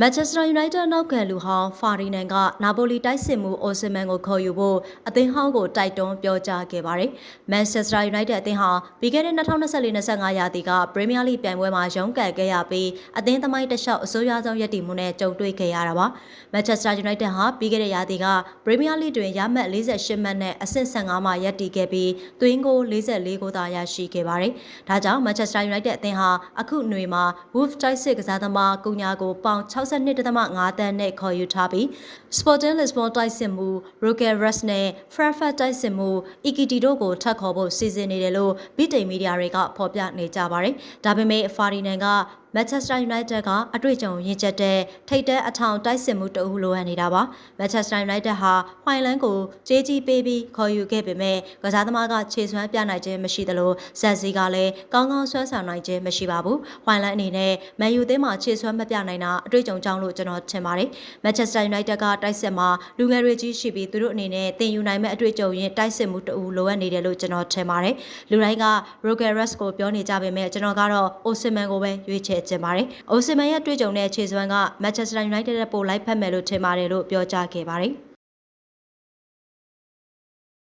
မန်ချက်စတာယူနိုက်တက်နောက်ခံလူဟောင်းဖာရီနန်ကနာပိုလီတိုက်စစ်မှုအိုစမန်ကိုခေါ်ယူဖို့အသင်းဟောင်းကိုတိုက်တွန်းပြောကြားခဲ့ပါတယ်။မန်ချက်စတာယူနိုက်တက်အသင်းဟာပြီးခဲ့တဲ့2024-25ရာသီကပရီးမီးယားလိပြိုင်ပွဲမှာရုန်းကန်ခဲ့ရပြီးအသင်းသမိုင်းတစ်လျှောက်အဆိုးရွားဆုံးရည်တည်မှုနဲ့ကြုံတွေ့ခဲ့ရတာပါ။မန်ချက်စတာယူနိုက်တက်ဟာပြီးခဲ့တဲ့ရာသီကပရီးမီးယားလိတွင်ရမှတ်48မှတ်နဲ့အဆင့်15မှာရပ်တည်ခဲ့ပြီးသွင်းကို44ကိုသာရရှိခဲ့ပါတယ်။ဒါကြောင့်မန်ချက်စတာယူနိုက်တက်အသင်းဟာအခုຫນွေမှာ Wolf တိုက်စစ်ကစားသမားကုညာကိုပေါင်62.5တန်းနဲ့ခေါ်ယူထားပြီး Sporting Lisbon တိုက်စစ်မှု Roger Rus နဲ့ Frankfurt တိုက်စစ်မှု EKT တို့ကိုထပ်ခေါ်ဖို့စီစဉ်နေတယ်လို့ဗီတိန်မီဒီယာတွေကဖော်ပြနေကြပါတယ်။ဒါပေမဲ့ဖာရီနန်က Manchester United ကအတွေ့အကြုံရင့်ကျက်တဲ့ထိပ်တန်းအထောင်တိုက်စစ်မှုတအုပ်လိုအပ်နေတာပါ။ Manchester United ဟာဟွိုင်လန်ကိုကြေးကြီးပေးပြီးခေါ်ယူခဲ့ပေမဲ့ကစားသမားကခြေစွမ်းပြနိုင်ခြင်းမရှိသလိုဇက်စီကလည်းကောင်းကောင်းဆွမ်းဆောင်နိုင်ခြင်းမရှိပါဘူး။ဟွိုင်လန်အနေနဲ့မန်ယူသင်းမှာခြေစွမ်းမပြနိုင်တာအတွေ့အကြုံကြောင့်လို့ကျွန်တော်ထင်ပါတယ်။ Manchester United ကတိုက်စစ်မှာလူငယ်တွေကြီးရှိပြီးသူတို့အနေနဲ့တင်ယူနိုင်မဲ့အတွေ့အကြုံရင်တိုက်စစ်မှုတအုပ်လိုအပ်နေတယ်လို့ကျွန်တော်ထင်ပါတယ်။လူတိုင်းက Roger Rus ကိုပြောနေကြပေမဲ့ကျွန်တော်ကတော့ Osimhen ကိုပဲရွေးချယ်ချင်ပါတယ်။ Osimhen ရဲ့တွေ့ကြုံတဲ့ခြေစွမ်းက Manchester United ရဲ့ပိုလိုက်ဖက်မယ်လို့ထင်ပါတယ်လို့ပြောကြားခဲ့ပါတယ်။